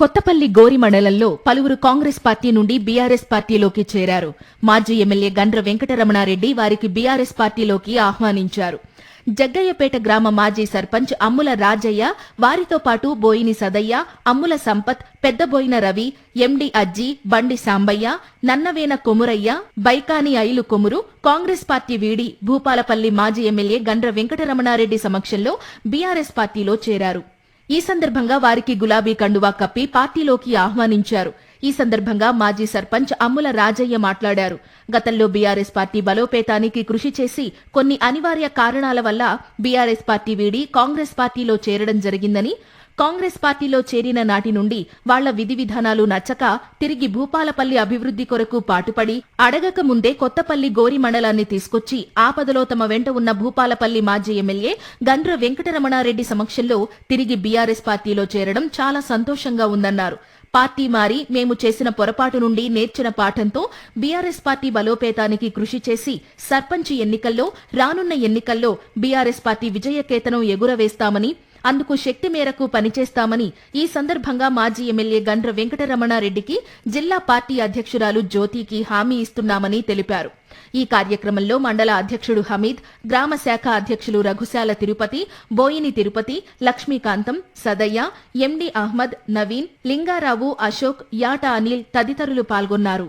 కొత్తపల్లి గోరి మండలంలో పలువురు కాంగ్రెస్ పార్టీ నుండి బీఆర్ఎస్ పార్టీలోకి చేరారు. మాజీ ఎమ్మెల్యే గండ్ర వెంకటరమణారెడ్డి వారికి బీఆర్ఎస్ పార్టీలోకి ఆహ్వానించారు. జగ్గయ్యపేట గ్రామ మాజీ సర్పంచ్ అమ్ముల రాజయ్య వారితో పాటు బోయిని సదయ్య అమ్ముల సంపత్ పెద్దబోయిన రవి ఎండి అజ్జి బండి సాంబయ్య నన్నవేన కొమురయ్య బైకాని ఐలు కొమురు కాంగ్రెస్ పార్టీ వీడి భూపాలపల్లి మాజీ ఎమ్మెల్యే గండ్ర వెంకటరమణారెడ్డి సమక్షంలో బీఆర్ఎస్ పార్టీలో చేరారు. ఈ సందర్భంగా వారికి గులాబీ కండువా కప్పి పార్టీలోకి ఆహ్వానించారు. ఈ సందర్భంగా మాజీ సర్పంచ్ అమ్ముల రాజయ్య మాట్లాడారు. గతంలో బీఆర్ఎస్ పార్టీ బలోపేతానికి కృషి చేసి కొన్ని అనివార్య కారణాల వల్ల బీఆర్ఎస్ పార్టీ వీడి కాంగ్రెస్ పార్టీలో చేరడం జరిగిందని కాంగ్రెస్ పార్టీలో చేరిన నాటి నుండి వాళ్ళ విధి విధానాలు నచ్చక తిరిగి భూపాలపల్లి అభివృద్ధి కొరకు పాటుపడి అడగక ముందే కొత్తపల్లి గోరి మండలాన్ని తీసుకొచ్చి ఆపదలో తమ వెంట ఉన్న భూపాలపల్లి మాజీ ఎమ్మెల్యే గండ్ర వెంకటరమణారెడ్డి సమక్షంలో తిరిగి బీఆర్ఎస్ పార్టీలో చేరడం చాలా సంతోషంగా ఉందన్నారు. పార్టీ మారి మేము చేసిన పొరపాటు నుండి నేర్చిన పాఠంతో బీఆర్ఎస్ పార్టీ బలోపేతానికి కృషి చేసి సర్పంచ్ ఎన్నికల్లో రానున్న ఎన్నికల్లో బీఆర్ఎస్ పార్టీ విజయకేతనం ఎగురవేస్తామని అందుకు శక్తి మేరకు పనిచేస్తామని ఈ సందర్భంగా మాజీ ఎమ్మెల్యే గండ్ర వెంకటరమణారెడ్డికి జిల్లా పార్టీ అధ్యక్షురాలు జ్యోతికి హామీ ఇస్తున్నామని తెలిపారు. ఈ కార్యక్రమంలో మండల అధ్యక్షుడు హమీద్ గ్రామ శాఖ అధ్యక్షులు రఘుశాల తిరుపతి బోయిని తిరుపతి లక్ష్మీకాంతం సదయ్య ఎండి అహ్మద్ నవీన్ లింగారావు అశోక్ యాట అనిల్ తదితరులు పాల్గొన్నారు.